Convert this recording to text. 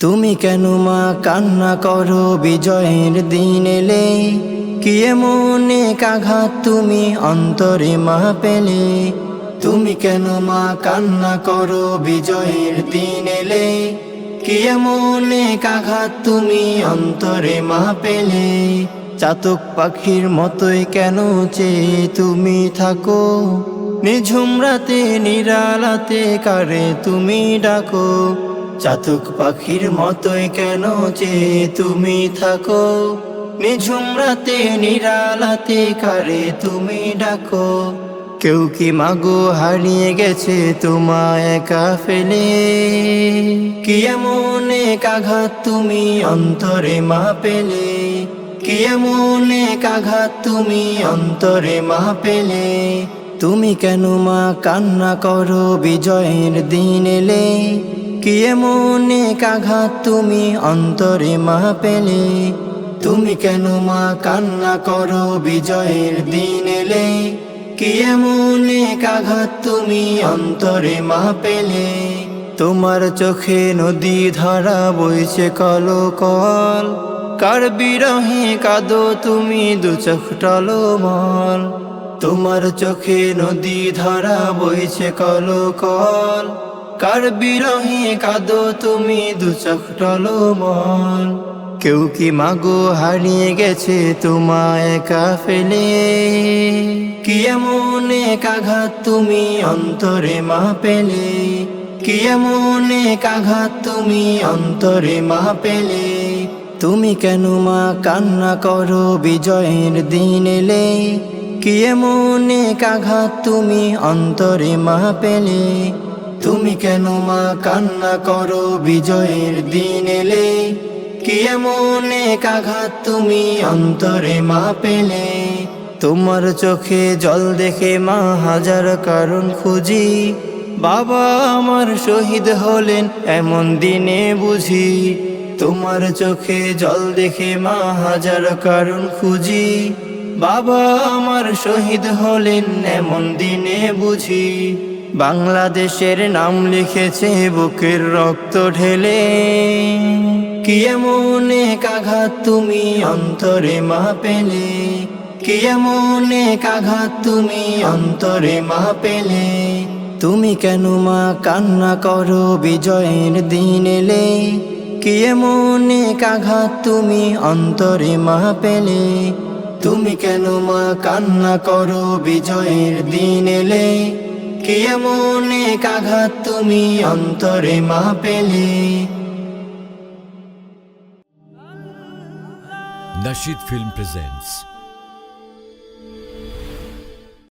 তুমি কেন মা কান্না করো? বিজয়ের দিন এলে কি মনে কাঘাত তুমি অন্তরে মা পেলে? তুমি কেন মা কান্না করো? বিজয়ের দিন এলে কি মনে কাঘাত তুমি অন্তরে মা পেলে? চাতক পাখির মতোই কেন চেয়ে তুমি থাকো? নিঝুম রাতে নিরালাতে কারে তুমি ডাকো? চাতক পাখির মতোই কেন যে তুমি থাকো? নিঝুম রাতে, নিরালাতে কারে তুমি ডাকো? কেউ কি মাগো হারিয়ে গেছে তোমায় একা ফেলে? কি এমন এক আঘাত তুমি অন্তরে মা পেলে? কি এমন এক আঘাত তুমি অন্তরে মা পেলে? তুমি কেন মা কান্না করো বিজয়ের দিন এলে? কি এমন কাঘাত তুমি অন্তরে মা পেলে? তুমি কেন মা কান্না করো বিজয়ের দিন এলে? কি এমন কাঘাত তুমি অন্তরে মা পেলে? তোমার চোখে নদী ধারা বইছে কল কল কার বিরহে কাঁদো তুমি দু চোখ মল তোমার চোখে নদী ধারা বইছে কল কল কার বিরহে, কাঁদো তুমি দু চোখ মন কেউ কি মাগো হারিয়ে গেছে তোমায় একা ফেলে? কি এমন এক আঘাত তুমি অন্তরে মা পেলে? কি এমন এক আঘাত তুমি অন্তরে মা পেলে? তুমি কেন মা কান্না করো বিজয়ের দিন এলে? কি এমন এক আঘাত তুমি অন্তরে মা পেলে? তুমি কেন মা কান্না করো? বিজয়ের দিন এলে কি এমন এক আঘাত তুমি অন্তরে মা পেলে? তোমার চোখে জল দেখে মা হাজার কারণ খুঁজি। বাবা আমার শহীদ হলেন, এমন দিনে বুঝি। তোমার চোখে জল দেখে মা হাজার কারণ খুঁজি। বাবা আমার শহীদ হলেন, এমন দিনে বুঝি। বাংলাদেশের নাম লিখেছে, বুকের রক্ত ঢেলে। কি এমন এক আঘাত তুমি অন্তরে মা পেলে? কি এমন এক আঘাত তুমি অন্তরে মা পেলে? তুমি কেন মা কান্না করো, বিজয়ের দিন এলে? কি এমন এক আঘাত তুমি অন্তরে মা পেলে? তুমি কেন মা কান্না করো, বিজয়ের দিন এলে? কি এমন এক তুমি অন্তরে মা পেলে? Nashid Film presents